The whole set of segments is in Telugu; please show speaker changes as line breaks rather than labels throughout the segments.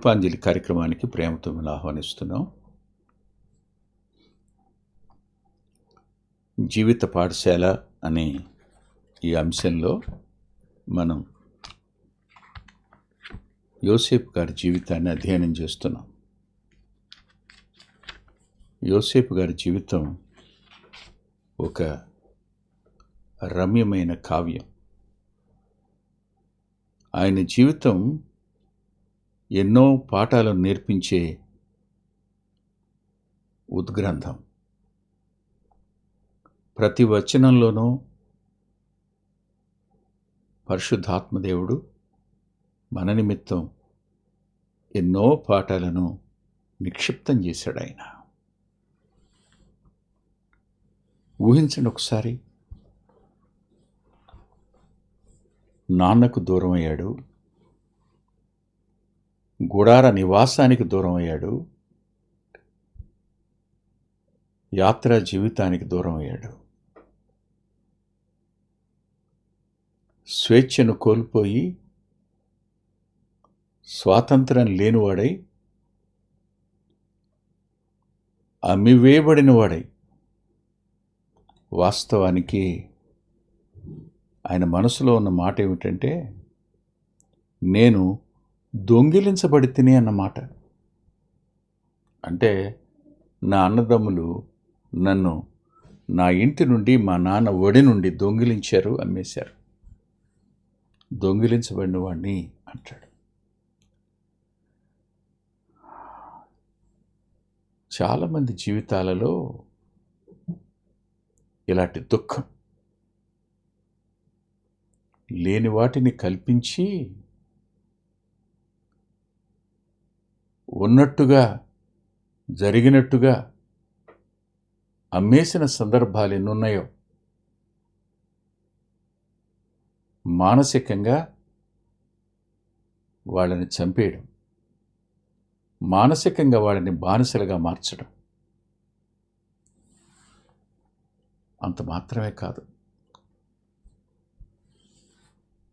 కృపాంజలి కార్యక్రమానికి ప్రేమతో ఆహ్వానిస్తున్నాం. జీవిత పాఠశాల అనే ఈ అంశంలో మనం యోసేపు గారి జీవితాన్ని అధ్యయనం చేస్తున్నాం. యోసేపు గారి జీవితం ఒక రమ్యమైన కావ్యం. ఆయన జీవితం ఎన్నో పాఠాలను నేర్పించే ఉద్గ్రంథం. ప్రతి వచనంలోనూ పరిశుద్ధాత్మదేవుడు మన నిమిత్తం ఎన్నో పాఠాలను నిక్షిప్తం చేశాడు ఆయన. ఊహించండి ఒకసారి. నాన్నకు దూరం అయ్యాడు గుడార నివాసానికి దూరం అయ్యాడు. యాత్ర జీవితానికి దూరం అయ్యాడు. స్వేచ్ఛను కోల్పోయి స్వాతంత్రం లేనివాడై అమ్మివేయబడినవాడై వాస్తవానికి ఆయన మనసులో ఉన్న మాట ఏమిటంటే నేను దొంగిలించబడి తినే అన్నమాట. అంటే నా అన్నదమ్ములు నన్ను నా ఇంటి నుండి మా నాన్న ఒడి నుండి దొంగిలించారు అమ్మేశారు. దొంగిలించబడిన వాడిని అంటాడు. చాలామంది జీవితాలలో ఇలాంటి దుఃఖం లేని వాటిని కల్పించి ఉన్నట్టుగా జరిగినట్టుగా అమ్మేసిన సందర్భాలు ఎన్నున్నాయో మానసికంగా వాళ్ళని చంపేయడం మానసికంగా వాళ్ళని బానిసలుగా మార్చడం అంత మాత్రమే కాదు.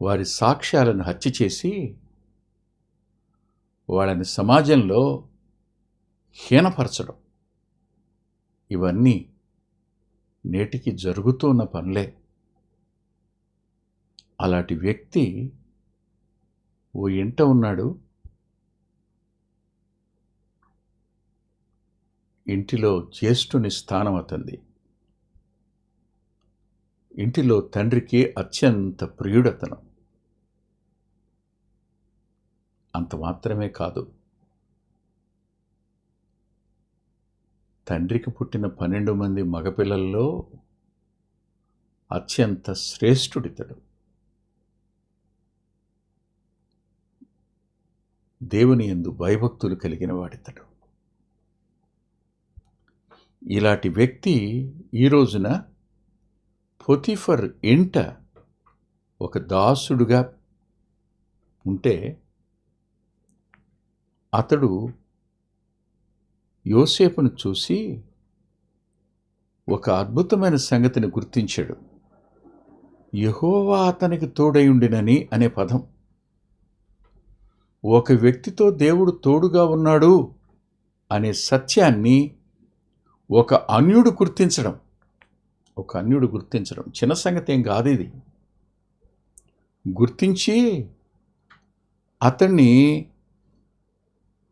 వారి సాక్ష్యాలను హత్య చేసి వాళ్ళని సమాజంలో హీనపరచడం. ఇవన్నీ నేటికి జరుగుతున్న పనులే. అలాంటి వ్యక్తి ఓ ఇంట ఉన్నాడు. ఇంటిలో జ్యేష్ఠుని స్థానం అతంది ఇంటిలో తండ్రికి అత్యంత ప్రియుడతను. అంత మాత్రమే కాదు. తండ్రికి పుట్టిన పన్నెండు మంది మగపిల్లల్లో అత్యంత శ్రేష్ఠుడితడు. దేవుని ఎందు భయభక్తులు కలిగిన వాడితడు. ఇలాంటి వ్యక్తి ఈ రోజున పొతిఫర్ ఇంట ఒక దాసుడుగా ఉంటే అతడు యోసేపును చూసి ఒక అద్భుతమైన సంగతిని గుర్తించాడు. యహోవా అతనికి తోడయుండినని అనే పదం. ఒక వ్యక్తితో దేవుడు తోడుగా ఉన్నాడు అనే సత్యాన్ని ఒక అన్యుడు గుర్తించడం. ఒక అన్యుడు గుర్తించడం. చిన్న సంగతి ఏం కాదు ఇది. గుర్తించి అతన్ని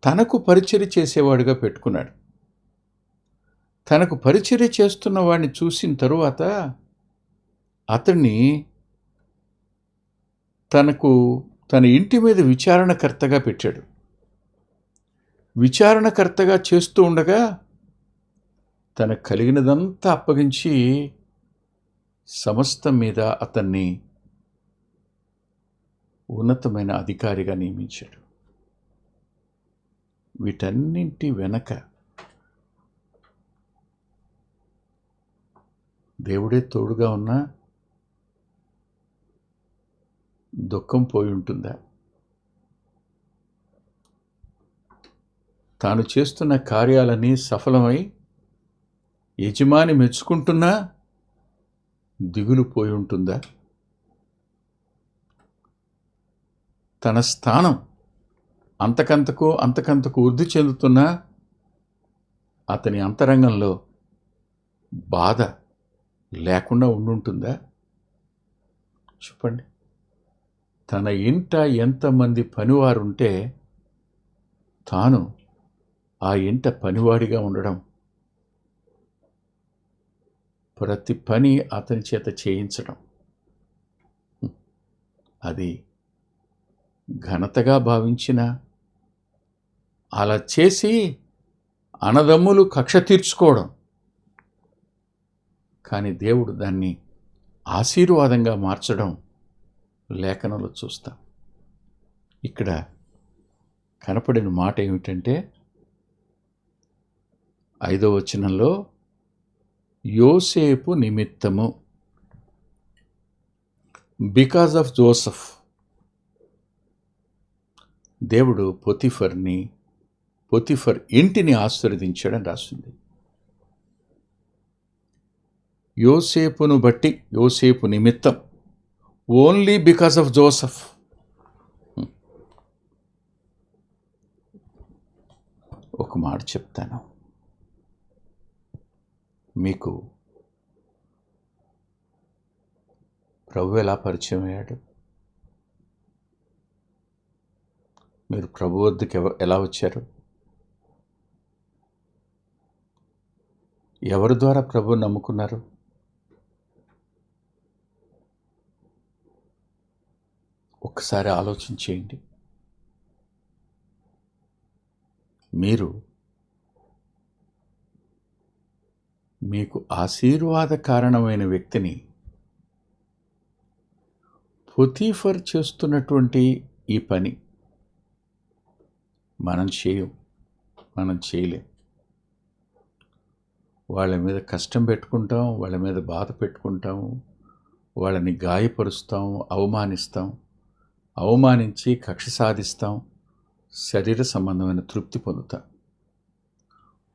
తనకు పరిచర్య చేసేవాడుగా పెట్టుకున్నాడు. తనకు పరిచర్య చేస్తున్న వాడిని చూసిన తరువాత అతన్ని తనకు తన ఇంటి మీద విచారణకర్తగా పెట్టాడు. విచారణకర్తగా చేస్తూ ఉండగా తనకు కలిగినదంతా అప్పగించి సమస్తం మీద అతన్ని ఉన్నతమైన అధికారిగా నియమించాడు. వీటన్నింటి వెనక దేవుడే తోడుగా ఉన్నా దుఃఖం పోయి ఉంటుందా? తాను చేస్తున్న కార్యాలన్నీ సఫలమై యజమాని మెచ్చుకుంటున్నా దిగులు పోయి ఉంటుందా? తన స్థానం అంతకంతకు అంతకంతకు వృద్ధి చెందుతున్నా అతని అంతరంగంలో బాధ లేకుండా ఉండుంటుందా? చెప్పండి తన ఇంట ఎంతమంది పనివారుంటే తాను ఆ ఇంట పనివాడిగా ఉండడం. ప్రతి పని అతని చేత చేయించడం. అది ఘనతగా భావించిన అలా చేసి అనదమ్ములు కక్ష తీర్చుకోవడం. కానీ దేవుడు దాన్ని ఆశీర్వాదంగా మార్చడం లేఖనంలో చూస్తాం. ఇక్కడ కనపడిన మాట ఏమిటంటే ఐదో వచనంలో యోసేపు నిమిత్తము బికాజ్ ఆఫ్ జోసఫ్ దేవుడు పొతిఫర్ని పొతిఫర్ ఇంటిని ఆశీర్వదించాడని రాసింది. యోసేపును బట్టి యోసేపు నిమిత్తం ఓన్లీ బికాస్ ఆఫ్ జోసఫ్ ఒక మాట చెప్తాను. మీకు ప్రభు ఎలా పరిచయం అయ్యాడు? మీరు ప్రభు వద్దకు ఎలా వచ్చారు? ఎవరి ద్వారా ప్రభు నమ్ముకున్నారు? ఒక్కసారి ఆలోచన చేయండి. మీరు మీకు ఆశీర్వాద కారణమైన వ్యక్తిని పొతీఫర్ చేస్తున్నటువంటి ఈ పని మనం చేయం మనం చేయలేం. వాళ్ళ మీద కష్టం పెట్టుకుంటాం వాళ్ళ మీద బాధ పెట్టుకుంటాం వాళ్ళని గాయపరుస్తాం అవమానిస్తాం అవమానించి కక్ష సాధిస్తాం శరీర సంబంధమైన తృప్తి పొందుతాం.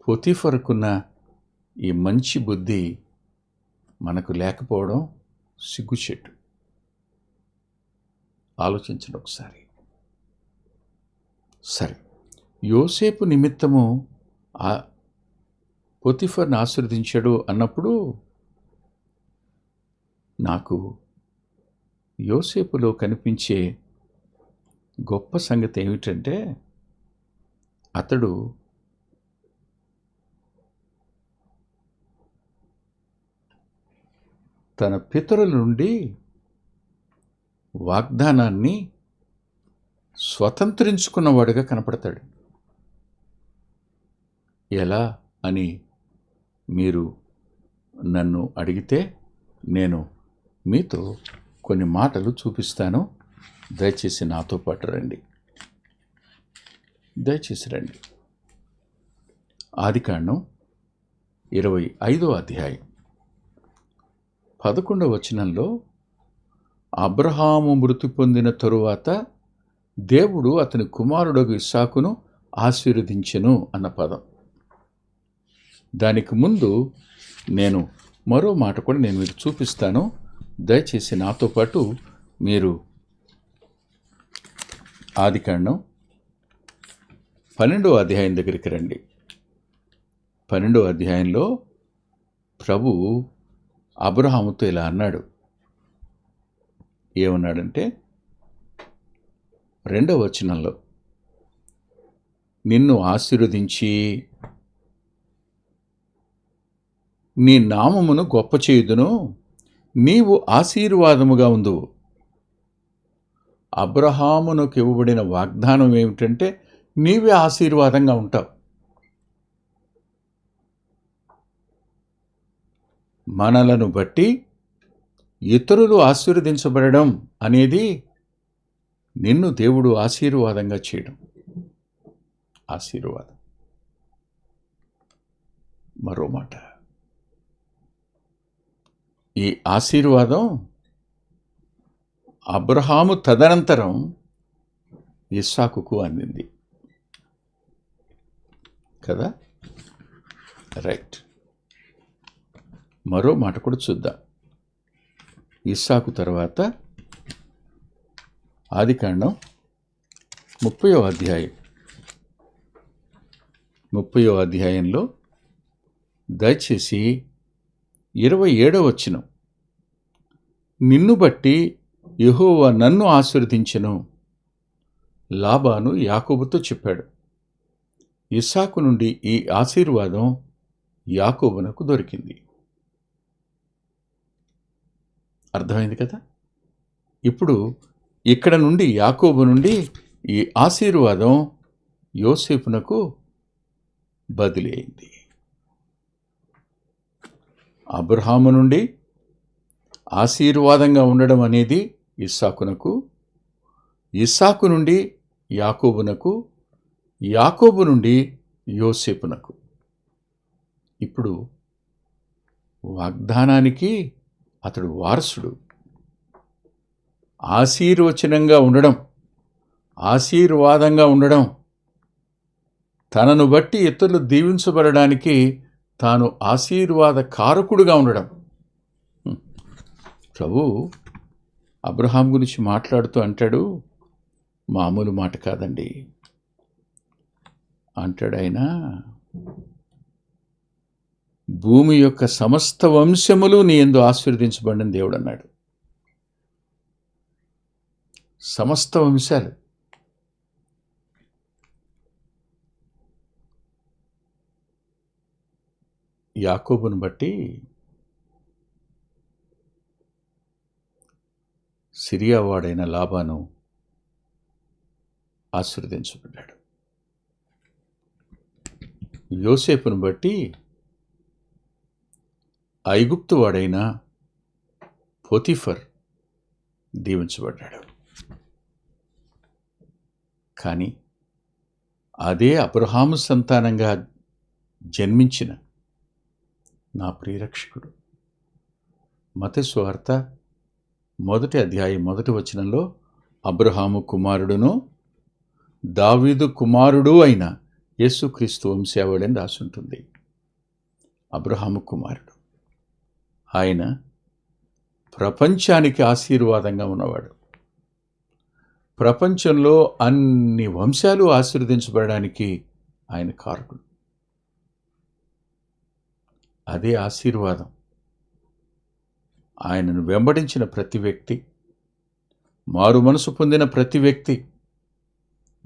పొతిఫరుకున్న ఈ మంచి బుద్ధి మనకు లేకపోవడం సిగ్గుచెట్టు. ఆలోచించండి ఒకసారి. సరే. యోసేపు నిమిత్తము పొతిఫర్ని ఆశీర్వదించాడు అన్నప్పుడు నాకు యోసేపులో కనిపించే గొప్ప సంగతి ఏమిటంటే అతడు తన పితరుల నుండి వాగ్దానాన్ని స్వతంత్రించుకున్నవాడుగా కనపడతాడు. ఎలా అని మీరు నన్ను అడిగితే నేను మీతో కొన్ని మాటలు చూపిస్తాను. దయచేసి నాతో పాటు రండి. దయచేసి రండి. ఆదికాండం ఇరవై ఐదో అధ్యాయం. పదకొండవ వచనంలో అబ్రహాము మృతి పొందిన తరువాత దేవుడు అతని కుమారుడు ఇస్సాకును ఆశీర్వదించెను అన్న పదం. దానికి ముందు నేను మరో మాట కూడా నేను మీకు చూపిస్తాను. దయచేసి నాతో పాటు మీరు ఆదికాండం పన్నెండో అధ్యాయం దగ్గరికి రండి. పన్నెండో అధ్యాయంలో ప్రభు అబ్రహాముతో ఇలా అన్నాడు. ఏమన్నాడంటే రెండవ వచనంలో నిన్ను ఆశీర్వదించి నీ నామమును గొప్ప చేయుదును నీవు ఆశీర్వాదముగా ఉందు అబ్రహామునకు ఇవ్వబడిన వాగ్దానం ఏమిటంటే నీవే ఆశీర్వాదంగా ఉంటావు. మనలను బట్టి ఇతరులు ఆశీర్వదించబడడం అనేది నిన్ను దేవుడు ఆశీర్వాదంగా చేయడం. ఆశీర్వాదం. మరో మాట. ఈ ఆశీర్వాదం అబ్రహాము తదనంతరం ఇస్సాకుకు అందింది. కదా? రైట్. మరో మాట కూడా చూద్దాం. ఇస్సాకు తర్వాత ఆదికాండం ముప్పయో అధ్యాయం. ముప్పయో అధ్యాయంలో దయచేసి ఇరవై ఏడవ వచ్చినం నిన్ను బట్టి యెహోవా నన్ను ఆశీర్వదించెను. లాబాను యాకోబుతో చెప్పాడు. ఇస్సాకు నుండి ఈ ఆశీర్వాదం యాకోబునకు దొరికింది. అర్థమైంది కదా? ఇప్పుడు ఇక్కడ నుండి యాకోబు నుండి ఈ ఆశీర్వాదం యోసేపునకు బదిలీ అయింది. అబ్రహాము నుండి ఆశీర్వాదంగా ఉండడం అనేది ఇస్సాకునకు ఇస్సాకు నుండి యాకోబునకు యాకోబు నుండి యోసేపునకు. ఇప్పుడు వాగ్దానానికి అతడు వారసుడు. ఆశీర్వచనంగా ఉండడం ఆశీర్వాదంగా ఉండడం తనను బట్టి ఇతరులు దీవించబడడానికి తాను ఆశీర్వాద కారకుడుగా ఉండడం. ప్రభు అబ్రహాం గురించి మాట్లాడుతూ అంటాడు మామూలు మాట కాదండి. అంటాడు ఆయన భూమి యొక్క సమస్త వంశములు నీ ఎందు ఆశీర్వదించబడిన దేవుడు అన్నాడు సమస్త వంశాలు. యాకోబును బట్టి సిరియా వాడైన లాభాను ఆశీర్వదించబడ్డాడు. యోసేపును బట్టి ఐగుప్తు వాడైన పోతిఫర్ దీవించబడ్డాడు. కానీ అదే అబ్రహాము సంతానంగా జన్మించిన నా ప్రియరక్షకుడు. మత స్వార్థ మొదటి అధ్యాయం మొదటి వచనంలో అబ్రహాము కుమారుడును దావీదు కుమారుడు అయిన యేసుక్రీస్తు వంశావళిని రాసుంటుంది. అబ్రహాము కుమారుడు. ఆయన ప్రపంచానికి ఆశీర్వాదంగా ఉన్నవాడు. ప్రపంచంలో అన్ని వంశాలు ఆశీర్వదించబడడానికి ఆయన కారకుడు. అదే ఆశీర్వాదం. ఆయనను వెంబడించిన ప్రతి వ్యక్తి మారు మనసు పొందిన ప్రతి వ్యక్తి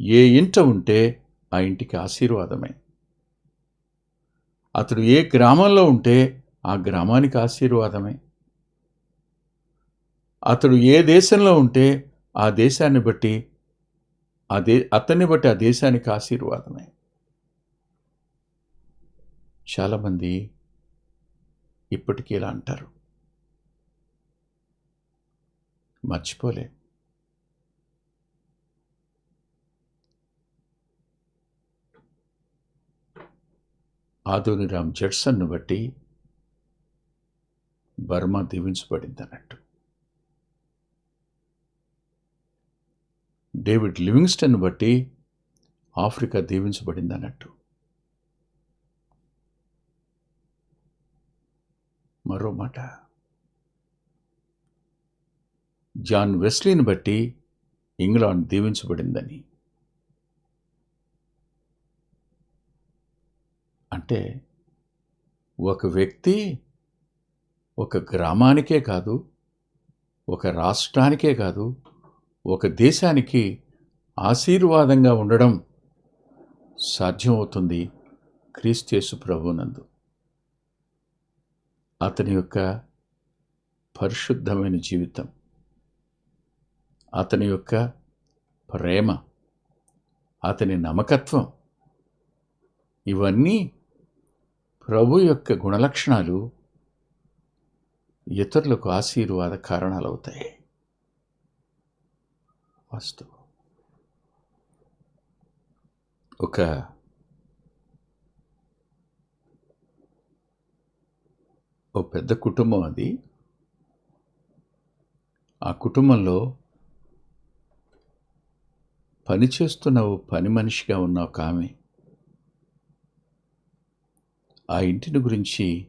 ఏ ఇంట ఉంటే ఆ ఇంటికి ఆశీర్వాదమే. అతడు ఏ గ్రామంలో ఉంటే ఆ గ్రామానికి ఆశీర్వాదమే. అతడు ఏ దేశంలో ఉంటే ఆ దేశాన్ని బట్టి ఆ దే అతన్ని బట్టి ఆ దేశానికి ఆశీర్వాదమే. చాలామంది ఇప్పటికీ ఇలా అంటారు. మర్చిపోలే. ఆధునిరామ్ జడ్సన్ను బట్టి బర్మా దీవించబడిందన్నట్టు. డేవిడ్ లివింగ్స్టన్ బట్టి ఆఫ్రికా దీవించబడిందన్నట్టు. మరో మాట. జాన్ వెస్లీని బట్టి ఇంగ్లాండ్ దీవించబడిందని. అంటే ఒక వ్యక్తి ఒక గ్రామానికే కాదు ఒక రాష్ట్రానికే కాదు ఒక దేశానికి ఆశీర్వాదంగా ఉండడం సాధ్యమవుతుంది క్రీస్తేసు ప్రభునందు అతని యొక్క పరిశుద్ధమైన జీవితం అతని యొక్క ప్రేమ అతని నమ్మకత్వం. ఇవన్నీ ప్రభు యొక్క గుణలక్షణాలు ఇతరులకు ఆశీర్వాద కారణాలవుతాయి. వాస్తవం. ఒక ఓ పెద్ద కుటుంబం అది. ఆ కుటుంబంలో పనిచేస్తున్న ఓ పని మనిషిగా ఉన్న ఒక ఆమె ఆ ఇంటిని గురించి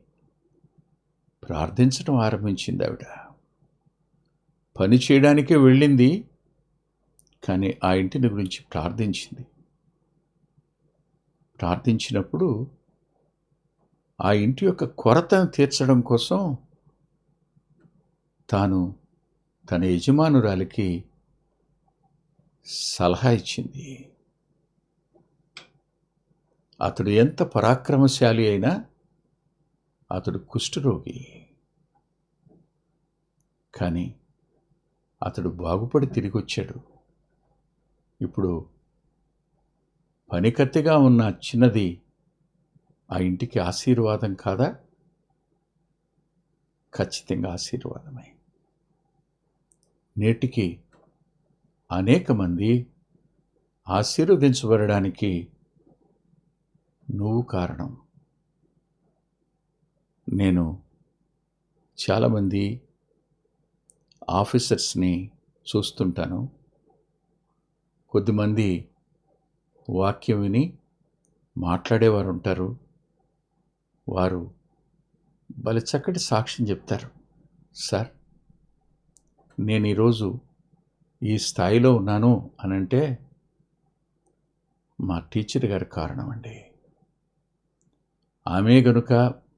ప్రార్థించడం ఆరంభించింది ఆవిడ. పని చేయడానికే వెళ్ళింది కానీ ఆ ఇంటిని గురించి ప్రార్థించింది. ప్రార్థించినప్పుడు ఆ ఇంటి యొక్క కొరతను తీర్చడం కోసం తాను తన యజమానురాలికి సలహా ఇచ్చింది. అతడు ఎంత పరాక్రమశాలి అయినా అతడు కుష్ఠరోగి. కానీ అతడు బాగుపడి తిరిగి వచ్చాడు ఇప్పుడు పనికత్తిగా ఉన్న చిన్నది ఆ ఇంటికి ఆశీర్వాదం కాదా? ఖచ్చితంగా ఆశీర్వాదమే. నేటికి అనేక మంది ఆశీర్వదించబడడానికి నువ్వు కారణం. నేను చాలామంది ఆఫీసర్స్ని చూస్తుంటాను. కొద్దిమంది వాక్యం విని మాట్లాడేవారు ఉంటారు. వారు భలే చక్కటి సాక్ష్యం చెప్తారు. సార్ నేను ఈరోజు ఈ స్థాయిలో ఉన్నాను అనంటే మా టీచర్ గారి కారణం అండి ఆమె గనుక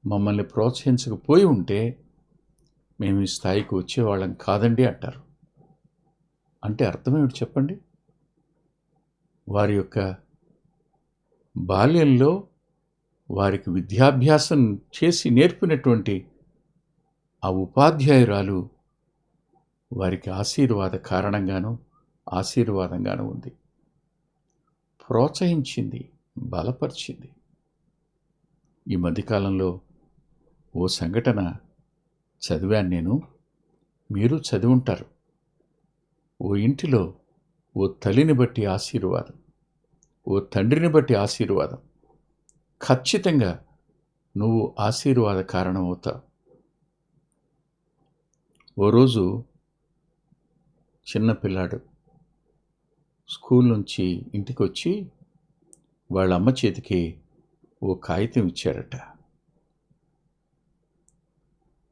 మమ్మల్ని ప్రోత్సహించకపోయి ఉంటే మేము ఈ స్థాయికి వచ్చేవాళ్ళం కాదండి అంటారు. అంటే అర్థమేమిటి చెప్పండి? వారి యొక్క బాల్యంలో వారికి విద్యాభ్యాసం చేసి నేర్పినటువంటి ఆ ఉపాధ్యాయురాలు వారికి ఆశీర్వాద కారణంగాను ఆశీర్వాదంగాను ఉంది. ప్రోత్సహించింది బలపరిచింది. ఈ మధ్యకాలంలో ఓ సంఘటన చదివాను నేను. మీరు చదివి ఉంటారు. ఓ ఇంటిలో ఓ తల్లిని బట్టి ఆశీర్వాదం ఓ తండ్రిని బట్టి ఆశీర్వాదం. ఖచ్చితంగా నువ్వు ఆశీర్వాద కారణం అవుతావు. ఓ రోజు చిన్నపిల్లాడు స్కూల్ నుంచి ఇంటికి వచ్చి వాళ్ళ అమ్మ చేతికి ఓ కాగితం ఇచ్చారట.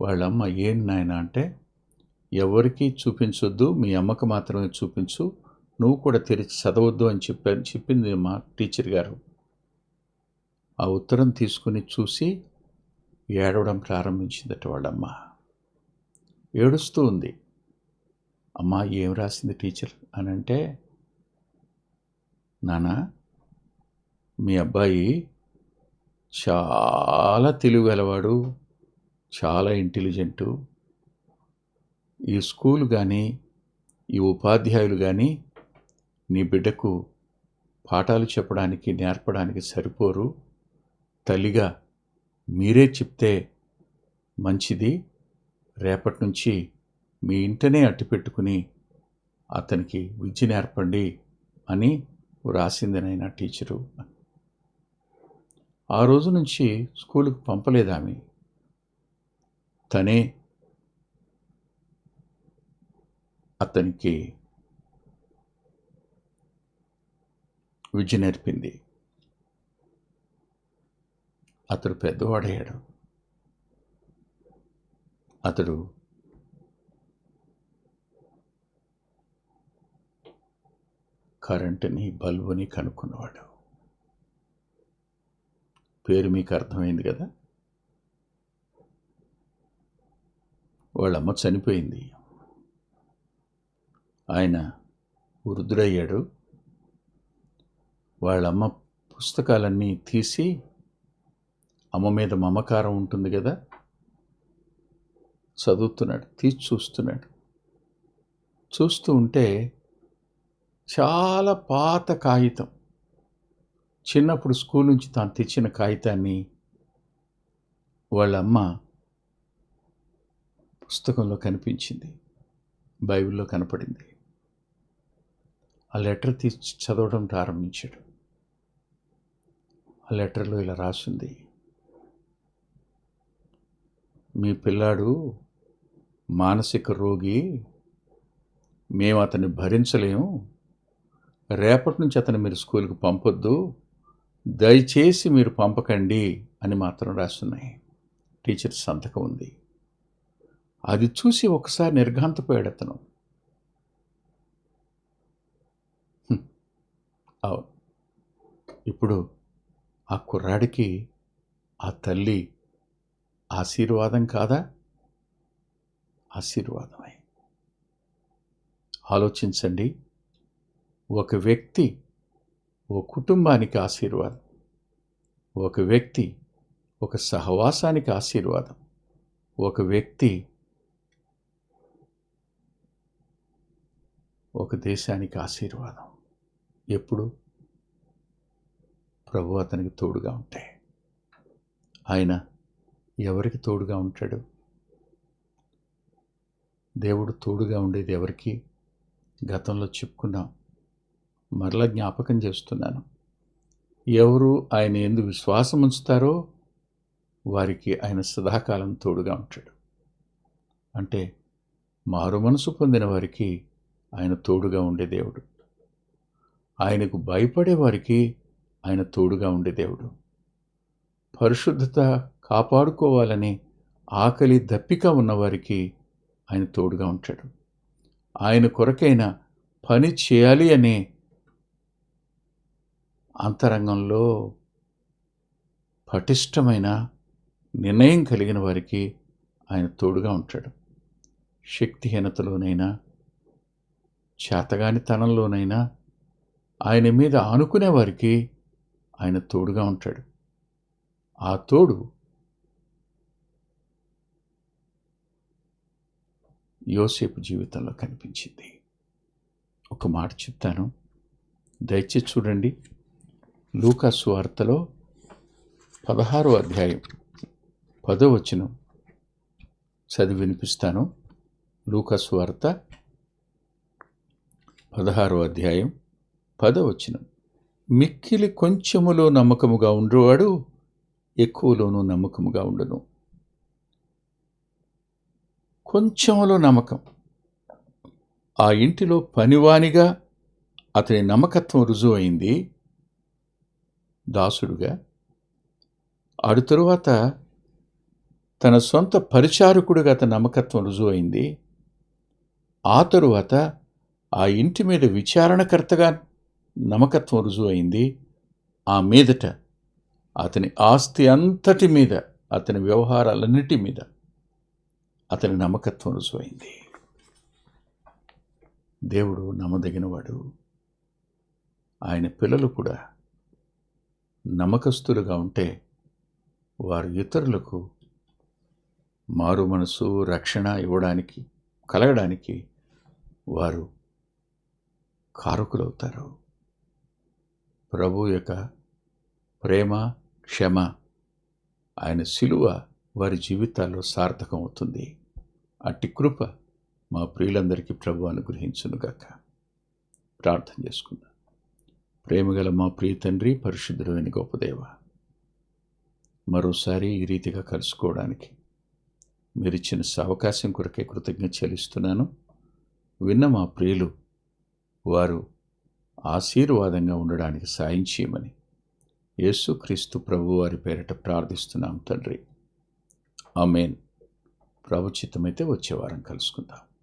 వాళ్ళమ్మ ఏం నాయన అంటే ఎవరికి చూపించొద్దు మీ అమ్మకు మాత్రమే చూపించు నువ్వు కూడా తెరిచి చదవద్దు అని చెప్పా చెప్పింది మా టీచర్ గారు. ఆ ఉత్తరం తీసుకుని చూసి ఏడవడం ప్రారంభించిందట వాళ్ళమ్మ. ఏడుస్తూ ఉంది. అమ్మా ఏం రాసింది టీచర్? అని అంటే నాన్న మీ అబ్బాయి చాలా తెలివిగలవాడు చాలా ఇంటెలిజెంటు. ఈ స్కూల్ కానీ ఈ ఉపాధ్యాయులు కానీ నీ బిడ్డకు పాఠాలు చెప్పడానికి నేర్పడానికి సరిపోరు. తల్లిగా మీరే చెప్తే మంచిది. రేపటి నుంచి మీ ఇంటనే అట్టి పెట్టుకుని అతనికి విద్య నేర్పండి అని వ్రాసింది నాయన టీచరు. ఆ రోజు నుంచి స్కూలుకు పంపలేదామె తనే అతనికి విద్య నేర్పింది. అతడు పెద్దవాడయ్యాడు. అతడు కరెంటుని బల్బుని కనుక్కున్నవాడు. పేరు మీకు అర్థమైంది కదా? వాళ్ళమ్మ చనిపోయింది. ఆయన వృద్ధుడయ్యాడు. వాళ్ళమ్మ పుస్తకాలన్నీ తీసి అమ్మ మీద మమకారం ఉంటుంది కదా? చదువుతున్నాడు తీసి చూస్తున్నాడు. చూస్తూ ఉంటే చాలా పాత కాగితం. చిన్నప్పుడు స్కూల్ నుంచి తాను తెచ్చిన కాగితాన్ని వాళ్ళ అమ్మ పుస్తకంలో కనిపించింది. బైబిల్లో కనపడింది. ఆ లెటర్ తీసి చదవడం ప్రారంభించాడు. ఆ లెటర్లో ఇలా రాసింది. మీ పిల్లాడు మానసిక రోగి మేము అతన్ని భరించలేము. రేపటి నుంచి అతను మీరు స్కూల్కి పంపొద్దు. దయచేసి మీరు పంపకండి అని మాత్రం రాస్తున్నాయి. టీచర్ సంతకం ఉంది. అది చూసి ఒకసారి నిర్ఘాంతపోయాడు అతను. అవును. ఇప్పుడు ఆ కుర్రాడికి ఆ తల్లి ఆశీర్వాదం కాదా? ఆశీర్వాదమే. ఆలోచించండి. ఒక వ్యక్తి ఓ కుటుంబానికి ఆశీర్వాదం. ఒక వ్యక్తి ఒక సహవాసానికి ఆశీర్వాదం. ఒక వ్యక్తి ఒక దేశానికి ఆశీర్వాదం. ఎప్పుడు? ప్రభు అతనికి తోడుగా ఉంటాయి ఆయన ఎవరికి తోడుగా ఉంటాడు? దేవుడు తోడుగా ఉండేది ఎవరికి? గతంలో చెప్పుకున్నాం. మరలా జ్ఞాపకం చేస్తున్నాను. ఎవరు ఆయన ఎందు విశ్వాసం ఉంచుతారో వారికి ఆయన సదాకాలం తోడుగా ఉంటాడు. అంటే మారు మనసు పొందిన వారికి ఆయన తోడుగా ఉండే దేవుడు. ఆయనకు భయపడే వారికి ఆయన తోడుగా ఉండే దేవుడు. పరిశుద్ధత కాపాడుకోవాలని ఆకలి దప్పిక ఉన్నవారికి ఆయన తోడుగా ఉంటాడు. ఆయన కొరకైన పని చేయాలి అనే అంతరంగంలో పటిష్టమైన నిర్ణయం కలిగిన వారికి ఆయన తోడుగా ఉంటాడు. శక్తిహీనతలోనైనా చేతగానితనంలోనైనా ఆయన మీద ఆనుకునే వారికి ఆయన తోడుగా ఉంటాడు. ఆ తోడు యోసేపు జీవితంలో కనిపించింది. ఒక మాట చెప్తాను. దయచేసి చూడండి. లూకాసు వార్తలో పదహారో అధ్యాయం పదో వచనం చదివి వినిపిస్తాను. లూకాసు వార్త పదహారో అధ్యాయం పదో వచనం. మిక్కిలి కొంచెములో నమ్మకముగా ఉండేవాడు ఎక్కువలోనూ నమ్మకముగా ఉండను. కొంచెంలో నమ్మకం. ఆ ఇంటిలో పనివానిగా అతని నమ్మకత్వం రుజువైంది. దాసుడుగా. ఆడు తరువాత తన సొంత పరిచారకుడుగా అతని నమ్మకత్వం రుజువైంది. ఆ తరువాత ఆ ఇంటి మీద విచారణకర్తగా నమ్మకత్వం రుజువైంది. ఆ మీదట అతని ఆస్తి అంతటి మీద అతని వ్యవహారాలన్నిటి మీద అతని నమ్మకత్వం రుజువైంది. దేవుడు నమ్మదగినవాడు. ఆయన పిల్లలు కూడా నమ్మకస్తులుగా ఉంటే వారు ఇతరులకు మారు మనసు రక్షణ ఇవ్వడానికి కలగడానికి వారు కారకులవుతారు. ప్రభు యొక్క ప్రేమ క్షమ ఆయన శిలువ వారి జీవితాల్లో సార్థకం అవుతుంది. అట్టి కృప మా ప్రియులందరికీ ప్రభు అనుగ్రహించునుగాక. ప్రార్థన చేసుకుందాం. ప్రేమగల మా ప్రియ తండ్రి పరిశుద్ధుడైన గొప్పదేవ మరోసారి ఈ రీతిగా కలుసుకోవడానికి మీరు ఇచ్చిన అవకాశం కొరకే కృతజ్ఞత చెల్లిస్తున్నాను. విన్న మా ప్రియులు వారు ఆశీర్వాదంగా ఉండడానికి సాయం చేయమని యేసుక్రీస్తు ప్రభు వారి పేరిట ప్రార్థిస్తున్నాం తండ్రి. ఆమెన్. ప్రభుచితమైతే వచ్చే వారం కలుసుకుందాం.